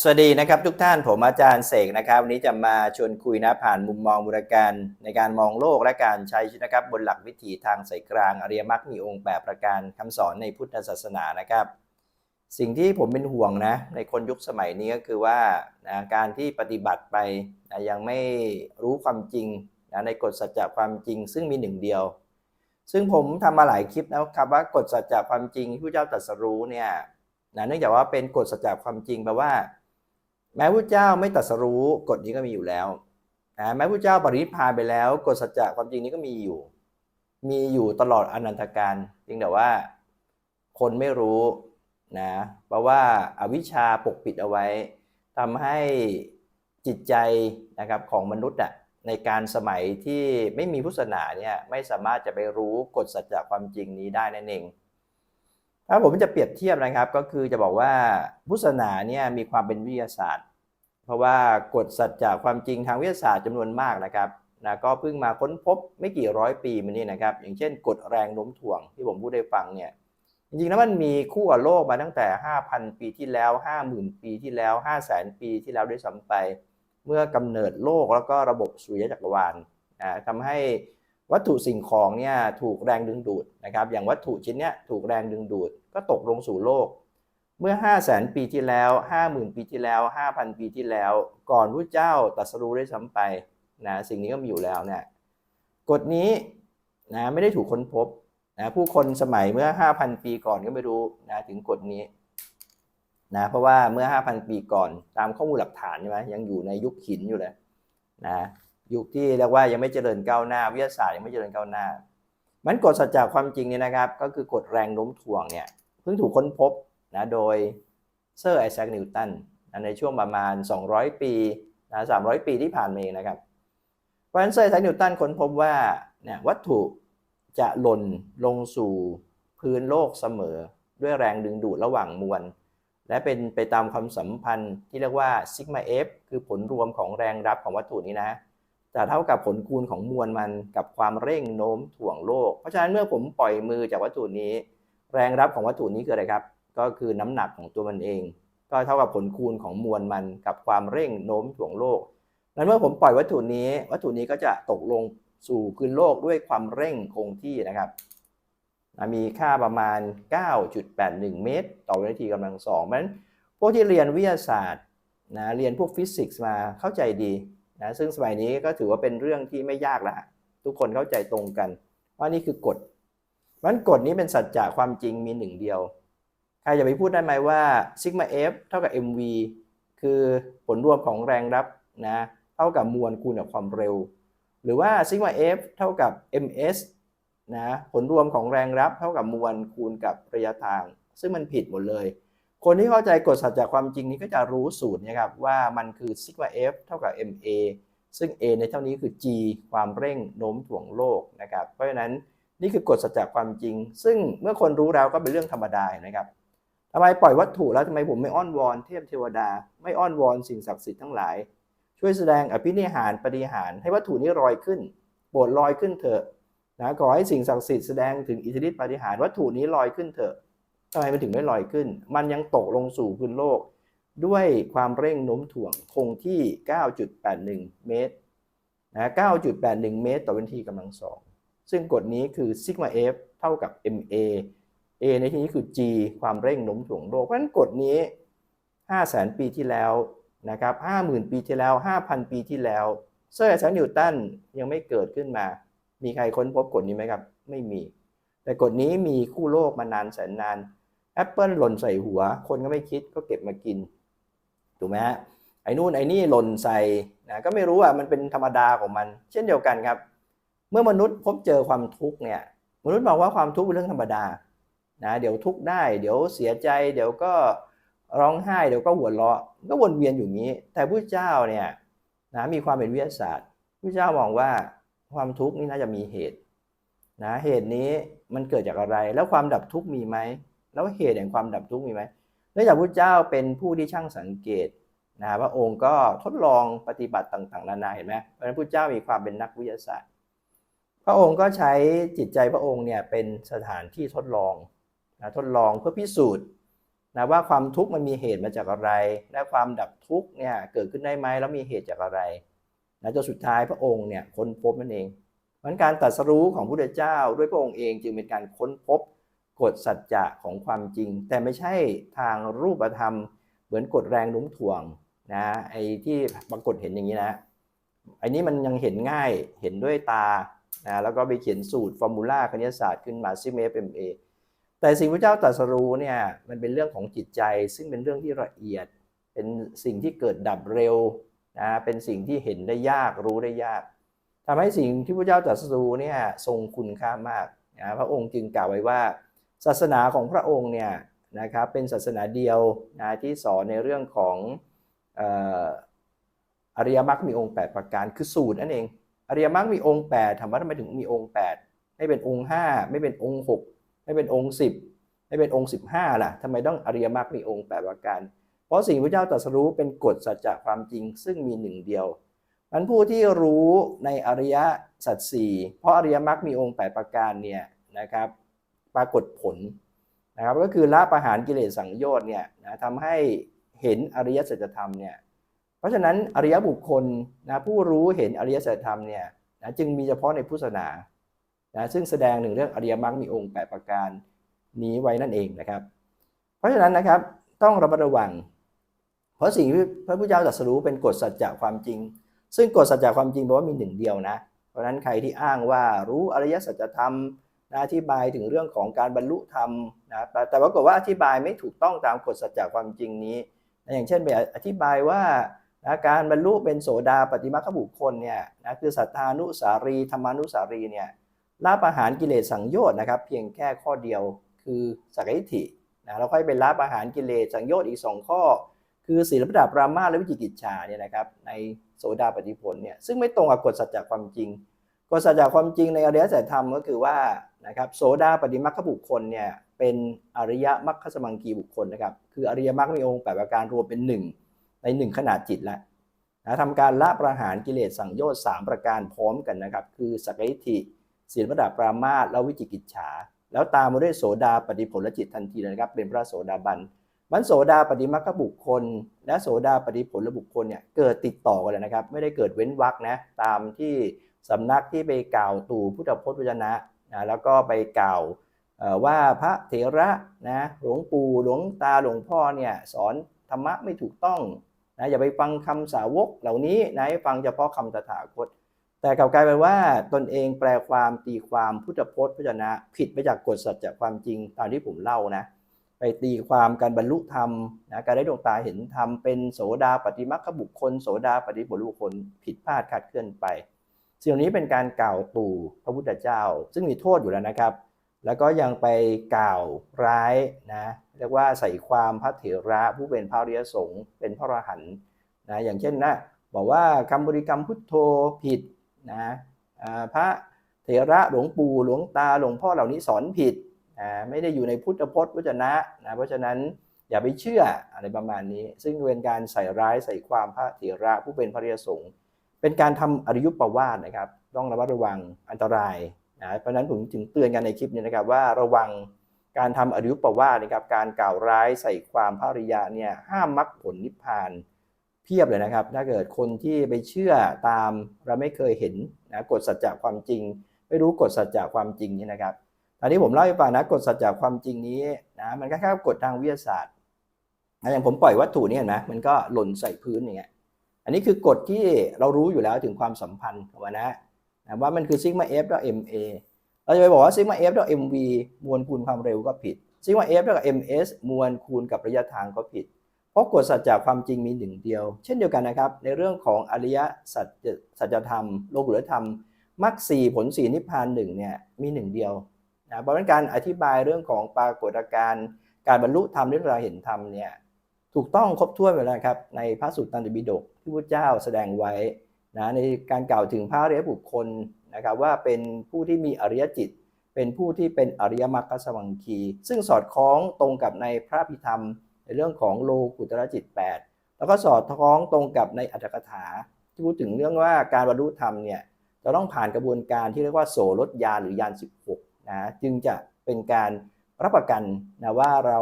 สวัสดีนะครับทุกท่านผมอาจารย์เสกนะครับ วันนี้จะมาชวนคุยนะผ่านมุมมองบุรการในการมองโลกและการใช้ชีวิตนะครับบนหลักวิถีทางสายกลาง อริยมรรคมีองค์แปดประการคำสอนในพุทธศาสนานะครับ สิ่งที่ผมเป็นห่วงนะในคนยุคสมัยนี้ก็คือว่านะการที่ปฏิบัติไปนะยังไม่รู้ความจริงนะในกฎสัจจะความจริง ซึ่งมีหนึ่งเดียว ซึ่งผมทำมาหลายคลิปนะครับว่ากฎสัจจะความจริงที่พระเจ้าตรัสรู้เนี่ยนะเนื่องจากว่าเป็นกฎสัจจะความจริงแปลว่า แม้พระเจ้าไม่ตรัสรู้กฎนี้ก็มีอยู่แล้วนะแม้พระเจ้าปรินิพพานไปแล้วกฎสัจจะความจริงนี้ก็มีอยู่ มีอยู่ตลอดอนันตการเพียงแต่ว่า คนไม่รู้นะเพราะว่าอาวิชชาปกปิดเอาไว้ทำให้จิตใจนะครับของมนุษย์อะในการสมัยที่ไม่มีพุทธศาสนาเนี่ยไม่สามารถจะไปรู้กฎสัจจะความจริงนี้ได้นั่นเอง ถ้าผมจะเปรียบเทียบนะครับ ก็คือจะบอกว่าพุทธศาสนาเนี่ยมีความเป็นวิทยาศาสตร์ เพราะว่ากฎสัจจะความจริงทางวิทยาศาสตร์จำนวนมากนะครับนะก็เพิ่งมาค้นพบไม่กี่ร้อยปีมานี้นะครับ อย่างเช่นกฎแรงโน้มถ่วงที่ผมพูดได้ฟังเนี่ยจริงๆแล้วมันมีคู่กับโลกมาตั้งแต่ 5,000 ปีที่แล้ว 50,000 ปีที่แล้ว 500,000 ปีที่แล้วด้วยซ้ำไป เมื่อกำเนิดโลกแล้วก็ระบบสุริยะจักรวาลนะทำให้ วัตถุสิ่งของเนี่ยถูกแรงดึงดูดนะครับอย่างวัตถุชิ้นเนี้ยถูกแรงดึงดูดก็ตกลงสู่โลก เมื่อ 5 0 0แสนปีที่แล้ว 50,000 ปีที่แล้ว 5,000 ปีที่แล้ว ก่อนพระเจ้าตรัสรู้ได้ซ้ำไปนะสิ่งนี้ก็มีอยู่แล้วเนี่ยกฎนี้นะไม่ได้ถูกค้นพบนะผู้คนสมัยเมื่อ 5,000 ปีก่อนก็ไม่รู้นะถึงกฎนี้นะเพราะว่าเมื่อ 5,000 ปีก่อนตามข้อมูลหลักฐานใช่ไหมยังอยู่ในยุคหินอยู่เลยนะ ยุคที่เรียกว่ายังไม่เจริญก้าวหน้า วิทยาศาสตร์ยังไม่เจริญก้าวหน้า มันกฎสัจจะความจริงเนี่ยนะครับ ก็คือกฎแรงโน้มถ่วงเนี่ยเพิ่งถูกค้นพบนะโดยเซอร์ไอแซคนิวตันในช่วงประมาณ 200 ปีนะ300 ปีที่ผ่านมาเองนะครับเพราะฉะนั้นเซอร์ไอแซคนิวตันค้นพบว่าเนี่ยวัตถุจะหล่นลงสู่พื้นโลกเสมอด้วยแรงดึงดูดระหว่างมวลและเป็นไปตามความสัมพันธ์ที่เรียกว่าซิกมาเอฟคือผลรวมของแรงรับของวัตถุนี้นะ จะเท่ากับผลคูณของมวลมันกับความเร่งโน้มถ่วงโลก เพราะฉะนั้นเมื่อผมปล่อยมือจากวัตถุนี้ แรงรับของวัตถุนี้คืออะไรครับ ก็คือน้ำหนักของตัวมันเอง ก็เท่ากับผลคูณของมวลมันกับความเร่งโน้มถ่วงโลกนั้นเมื่อผมปล่อยวัตถุนี้ วัตถุนี้ก็จะตกลงสู่พื้นโลกด้วยความเร่งคงที่นะครับ มีค่าประมาณ 9.81 เมตร ต่อวินาทีกำลังสองเพราะฉะนั้นพวกที่เรียนวิทยาศาสตร์นะเรียนพวกฟิสิกส์มาเข้าใจดี นะซึ่งสมัยนี้ก็ถือว่าเป็นเรื่องที่ไม่ยากแล้วทุกคนเข้าใจตรงกันว่านี่คือกฎมันกฎนี้เป็นสัจจะความจริงมีหนึ่งเดียวใครจะไปพูดได้ไหมว่าซิกมา F เท่ากับ mv คือผลรวมของแรงรับนะเท่ากับมวลคูณกับความเร็ว หรือว่าซิกมา F เท่ากับ ms นะผลรวมของแรงรับเท่ากับมวลคูณกับระยะทาง ซึ่งมันผิดหมดเลย คนที่เข้าใจกฎสัจจะความจริงนี้ก็จะรู้สูตรนะครับว่ามันคือซิกมา f เท่ากับ ma ซึ่ง a ในเท่านี้คือ g ความเร่งโน้มถ่วงโลกนะครับเพราะฉะนั้นนี่คือกฎสัจจะความจริง ซึ่งเมื่อคนรู้แล้วก็เป็นเรื่องธรรมดานะครับทำไมปล่อยวัตถุแล้วทำไมผมไม่อ้อนวอนเทพเทวดา ไม่อ้อนวอนสิ่งศักดิ์สิทธิ์ทั้งหลาย ช่วยแสดงอภินิหารปฏิหาร ให้วัตถุนี้ลอยขึ้นโปรดลอยขึ้นเถอะนะขอให้สิ่งศักดิ์สิทธิ์แสดงถึงอิทธิฤทธิปฏิหารวัตถุนี้ลอยขึ้นเถอะ ทำไมมันถึงไม่ลอยขึ้น มันยังตกลงสู่พื้นโลก ด้วยความเร่งโน้มถ่วงคงที่ 9.81 เมตรนะ 9.81 เมตร ต่อวินาทีกำลังสอง ซึ่งกฎนี้คือซิกมา f เท่ากับ ma a ในที่นี้คือ g ความเร่งโน้มถ่วงโลก เพราะฉะนั้นกฎนี้ 500,000 ปีที่แล้วนะครับ 50,000 ปีที่แล้ว 5,000 ปีที่แล้ว เซอร์ไอแซคนิวตันยังไม่เกิดขึ้นมา มีใครค้นพบกฎนี้ไหมครับ ไม่มี แต่กฎนี้มีคู่โลกมานานแสนนาน แอปเปิลหล่นใส่หัว คนก็ไม่คิดก็เก็บมากิน ถูกไหมฮะไอ้นู่นไอ้นี่หล่นใส่นะก็ไม่รู้อะมันเป็นธรรมดาของมัน เช่นเดียวกันครับ เมื่อมนุษย์พบเจอความทุกข์เนี่ย มนุษย์บอกว่าความทุกข์เป็นเรื่องธรรมดานะเดี๋ยวทุกข์ได้ เดี๋ยวเสียใจ เดี๋ยวก็ร้องไห้เดี๋ยวก็หัวเราะก็วนเวียนอยู่นี้ แต่พระเจ้าเนี่ยนะมีความเป็นวิทยาศาสตร์พระเจ้ามองว่าความทุกข์นี่น่าจะมีเหตุนะเหตุนี้มันเกิดจากอะไรแล้วความดับทุกข์มีไหม แล้วเหตุแห่งความดับทุกข์มีไหมเนื่องจากพระเจ้าเป็นผู้ที่ช่างสังเกตนะพระองค์ก็ทดลองปฏิบัติต่างๆ นานาเห็นไหมเพราะฉะนั้นพระเจ้ามีความเป็นนักวิทยาศาสตร์ พระองค์ก็ใช้จิตใจพระองค์เนี่ยเป็นสถานที่ทดลองนะทดลองเพื่อพิสูจน์นะว่าความทุกข์มันมีเหตุมาจากอะไร และความดับทุกข์เนี่ยเกิดขึ้นได้ไหมแล้วมีเหตุจากอะไรนะจนสุดท้ายพระองค์เนี่ยค้นพบนั่นเองเพราะฉะนั้นการตรัสรู้ของพระพุทธเจ้าด้วยพระองค์เองจึงเป็นการค้นพบ กฎสัจจะของความจริง แต่ไม่ใช่ทางรูปธรรม เหมือนกฎแรงโน้มถ่วงนะไอ้ที่ปรากฏเห็นอย่างนี้นะไอ้นี้มันยังเห็นง่ายเห็นด้วยตานะแล้วก็ไปเขียนสูตรฟอร์มูลาคณิตศาสตร์ขึ้นมาซิเมฟเอ็มเอแต่สิ่งพระเจ้าตรัสรู้เนี่ยมันเป็นเรื่องของจิตใจ ซึ่งเป็นเรื่องที่ละเอียด เป็นสิ่งที่เกิดดับเร็วนะเป็นสิ่งที่เห็นได้ยากรู้ได้ยากทำให้สิ่งที่พระเจ้าตรัสรู้เนี่ยทรงคุณค่ามากนะพระองค์จึงกล่าวไว้ว่า ศาสนาของพระองค์เนี่ยนะครับเป็นศาสนาเดียวนะที่สอนในเรื่องของเอ่ออริยมรรคมีองค์ 8 ประการคือสูตรนั่นเอง อริยมรรคมีองค์ 8ถามว่าทำไมถึงมีองค์ 8 ไม่เป็นองค์ 5 ไม่เป็นองค์ 6 ไม่เป็นองค์ 10 ไม่เป็นองค์ 15ล่ะทำไมต้องอริยมรรคมีองค์ 8 ประการ เพราะสิ่งพระเจ้าตรัสรู้เป็นกฎสัจจะความจริงซึ่งมีหนึ่งเดียวมันผู้ที่รู้ในอริยสัจสี่เพราะอริยมรรคมีองค์ 8 ประการเนี่ยนะครับ ปรากฏผลนะครับก็คือละประหารกิเลสสังโยชน์เนี่ยนะทำให้เห็นอริยสัจธรรมเนี่ยเพราะฉะนั้นอริยบุคคลนะผู้รู้เห็นอริยสัจธรรมเนี่ยนะจึงมีเฉพาะในพุทธศาสนานะซึ่งแสดงหนึ่งเรื่องอริยมรรคมีองค์ 8 ประการนี้ไว้นั่นเองนะครับ เพราะฉะนั้นนะครับต้องระมัดระวัง เพราะสิ่งที่พระพุทธเจ้าตรัสรู้เป็นกฎสัจจะความจริง ซึ่งกฎสัจจะความจริงแปลว่ามีหนึ่งเดียวนะ เพราะฉะนั้นใครที่อ้างว่ารู้อริยสัจธรรม อธิบายถึงเรื่องของการบรรลุธรรมนะแต่ปรากฏว่าอธิบายไม่ถูกต้องตามกฎสัจจะความจริงนี้นะอย่างเช่นไปอธิบายว่านะการบรรลุเป็นโสดาปฏิมาคบุคคลเนี่ยนะคือสัทธานุสารีธรรมานุสารีเนี่ยละประหารกิเลสสังโยชน์นะครับ เพียงแค่ข้อเดียวคือสักยิธินะเราค่อยไปละประหารกิเลสสังโยชน์อีกสองข้อ คือศีลปดับรามาและวิจิกิจฉาเนี่ยนะครับในโสดาปฏิผลเนี่ยซึ่งไม่ตรงกับกฎสัจจะความจริงกฎสัจจะความจริงในอริยสัจธรรมก็คือว่า นะครับโสดาปฏิมัคคบุคคลเนี่ยเป็นอริยมรรคสมังคีบุคคลนะครับคืออริยมรรคมีองค์แปดประการรวมเป็นหนึ่งในหนึ่งขนาดจิตแล้วนะทำการละประหารกิเลสสังโยชน์สามประการพร้อมกันนะครับคือสักยิธิศีลปดับรามาและวิจิกิจฉา แล้วตามมาด้วยโสดาปฏิผลจิตทันทีนะครับเป็นพระโสดาบันมันโสดาปฏิมัคคบุคคล และโสดาปฏิผลบุคคลเนี่ยเกิดติดต่อกันเลยนะครับ ไม่ได้เกิดเว้นวรรคนะตามที่สำนักที่ไปกล่าวตู่พุทธพจน์วจนะ นะแล้วก็ไปกล่าวว่าพระเถระนะหลวงปู่หลวงตาหลวงพ่อเนี่ยสอนธรรมะไม่ถูกต้องนะอย่าไปฟังคำสาวกเหล่านี้นะฟังเฉพาะคำตถาคต แต่กลับกลายเป็นว่าตนเองแปลความตีความพุทธพจน์พจนะ ผิดไปจากกฎสัจจะความจริงตามที่ผมเล่านะไปตีความการบรรลุธรรมนะการได้ดวงตาเห็นธรรมเป็นโสดาปฏิมัคคบุคคล โสดาปฏิผลบุคคลผิดพลาดคาดเคลื่อนไป สิ่งนี้เป็นการกล่าวตู่พระพุทธเจ้า ซึ่งมีโทษอยู่แล้วนะครับ แล้วก็ยังไปกล่าวร้ายนะเรียกว่าใส่ความพระเถระผู้เป็นพระอริยสงฆ์เป็นพระอรหันต์นะอย่างเช่นนะบอกว่าคำบริกรรมพุทโธผิดนะพระเถระหลวงปู่หลวงตาหลวงพ่อเหล่านี้สอนผิดนะไม่ได้อยู่ในพุทธพจน์วจนะนะเพราะฉะนั้นอย่าไปเชื่ออะไรประมาณนี้ ซึ่งเป็นการใส่ร้ายใส่ความพระเถระผู้เป็นพระริยสงฆ์ เป็นการทำอริยุปปวาสนะครับ ต้องระมัดระวังอันตรายนะเพราะนั้นผมจึงเตือนกันในคลิปนี้นะครับว่าระวังการทำอริยุปปวาสนะครับการกล่าวร้ายใส่ความพระริยาเนี่ยห้ามมรรคผลนิพพานเพียบเลยนะครับ ถ้าเกิดคนที่ไปเชื่อตามเราไม่เคยเห็นนะกฎสัจจะความจริง ไม่รู้กฎสัจจะความจริงนี่นะครับอันนี้ผมเล่าให้ฟังนะกฎสัจจะความจริงนี้นะมันคล้ายๆกฎทางวิทยาศาสตร์อย่างผมปล่อยวัตถุนี่เห็นไหมมันก็หล่นใส่พื้นอย่างเงี้ย อันนี้คือกฎที่เรารู้อยู่แล้วถึงความสัมพันธ์ของมันนะนะว่ามันคือซิกมาเอฟต่อเอ็มเอเราจะไปบอกว่าซิกมาเอฟต่อเอ็มวีมวลคูณความเร็วก็ผิดซิกมาเอฟต่อเอ็มเอสมวลคูณกับระยะทางก็ผิด เพราะกฎสัจจะความจริงมีหนึ่งเดียว เช่นเดียวกันนะครับ ในเรื่องของอริยสัจสัจธรรม โลกุตธรรมมรรคสี่ผลสี่นิพพานหนึ่งเนี่ยมีหนึ่งเดียวนะเพราะฉะนั้นการอธิบายเรื่องของปรากฏการณ์การบรรลุธรรมที่เราเห็นธรรมเนี่ย ถูกต้องครบถ้วนไปแล้วครับ ในพระสุตรตันตบิฎกที่พระเจ้าแสดงไว้นะในการกล่าวถึงพระอริยบุคคลนะครับว่าเป็นผู้ที่มีอริยจิต เป็นผู้ที่เป็นอริยมรรคสมังคี ซึ่งสอดคล้องตรงกับในพระพิธรรม ในเรื่องของโลกุตระจิต 8 แล้วก็สอดคล้องตรงกับในอัตถกถา ที่พูดถึงเรื่องว่าการบรรลุธรรมเนี่ยจะต้องผ่านกระบวนการที่เรียกว่าโสรถยานหรือยาน 16นะจึงจะเป็นการรับประกันนะว่าเรา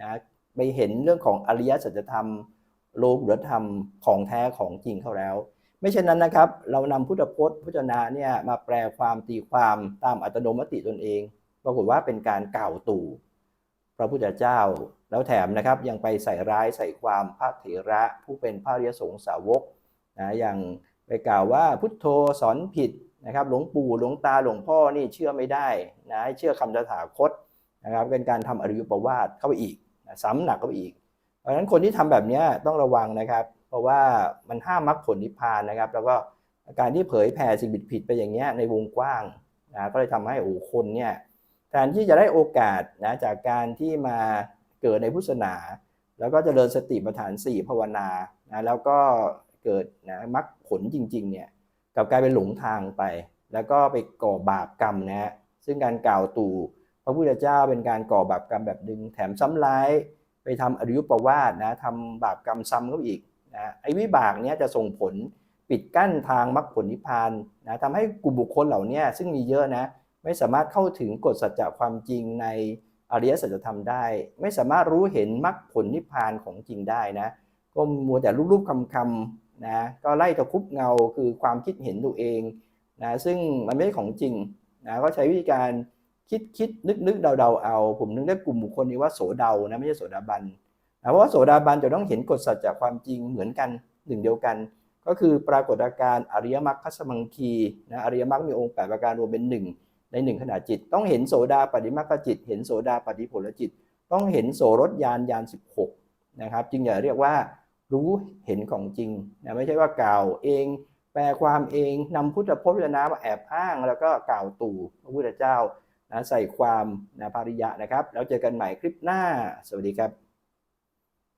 นะ ไปเห็นเรื่องของอริยสัจธรรม โลกุตธรรมของแท้ของจริงเข้าแล้ว ไม่เช่นนั้นนะครับ เรานำพุทธพจน์พุทธนาเนี่ยมาแปลความตีความตามอัตโนมติตนเอง ปรากฏว่าเป็นการกล่าวตู่พระพุทธเจ้า แล้วแถมนะครับยังไปใส่ร้ายใส่ความพระเถระผู้เป็นพระริยสงสาวกนะอย่างไปกล่าวว่าพุทโธสอนผิดนะครับหลวงปู่หลวงตาหลวงพ่อนี่เชื่อไม่ได้นะให้เชื่อคำตถาคตนะครับเป็นการทำอริยประวาทเข้าไปอีก ซ้ำหนักเข้าไปอีก เพราะฉะนั้นคนที่ทำแบบนี้ต้องระวังนะครับ เพราะว่ามันห้ามมรรคผลนิพพานนะครับ แล้วก็การที่เผยแผ่สิ่งผิดๆไปอย่างเงี้ยในวงกว้างนะก็เลยทำให้โอ้คนเนี่ยแทนที่จะได้โอกาสนะจากการที่มาเกิดในพุทธศาสนา แล้วก็เจริญสติปัฏฐานสี่ภาวนานะแล้วก็เกิดนะมรรคผลจริงๆเนี่ยกับกลายเป็นหลงทางไป แล้วก็ไปก่อบาปกรรมนะฮะซึ่งการกล่าวตู่ พระพุทธเจ้าเป็นการก่อบาปกรรมแบบหนึ่งแถมซ้ำร้าย ไปทำอริยประวาสนะทำบาปกรรมซ้ำเข้าอีกนะไอ้วิบากเนี้ยจะส่งผลปิดกั้นทางมรรคผลนิพพานนะทำให้กลุ่มบุคคลเหล่านี้ซึ่งมีเยอะนะไม่สามารถเข้าถึงกฎสัจจะความจริงในอริยสัจธรรมได้ ไม่สามารถรู้เห็นมรรคผลนิพพานของจริงได้นะก็มัวแต่รูปๆคำๆนะก็ไล่ตะคุบเงาคือความคิดเห็นตัวเองนะซึ่งมันไม่ใช่ของจริงนะก็ใช้วิธีการ คิดคิดนึกนึกเดาเดาเอา ผมนึกได้กลุ่มบุคคลนี้ว่าโสเดานะไม่ใช่โสดาบันนะเพราะว่าโสดาบันจะต้องเห็นกฎสัจจะความจริงเหมือนกันหนึ่งเดียวกัน ก็คือปรากฏการณ์อริยมรรคคัสมังคีนะอริยมรรคมีองค์แปดประการรวมเป็นหนึ่งในหนึ่งขณะจิต ต้องเห็นโสดาปฏิมรรคจิต เห็นโสดาปฏิผลจิต ต้องเห็นโสรถยานยาน 16นะครับจึงอย่าเรียกว่ารู้เห็นของจริงนะไม่ใช่ว่ากล่าวเอง แปลความเองนำพุทธพจน์นามาแอบอ้าง แล้วก็กล่าวตู่พระพุทธเจ้า นะใส่ความนะภาริยะนะครับ แล้วเจอกันใหม่คลิปหน้า สวัสดีครับ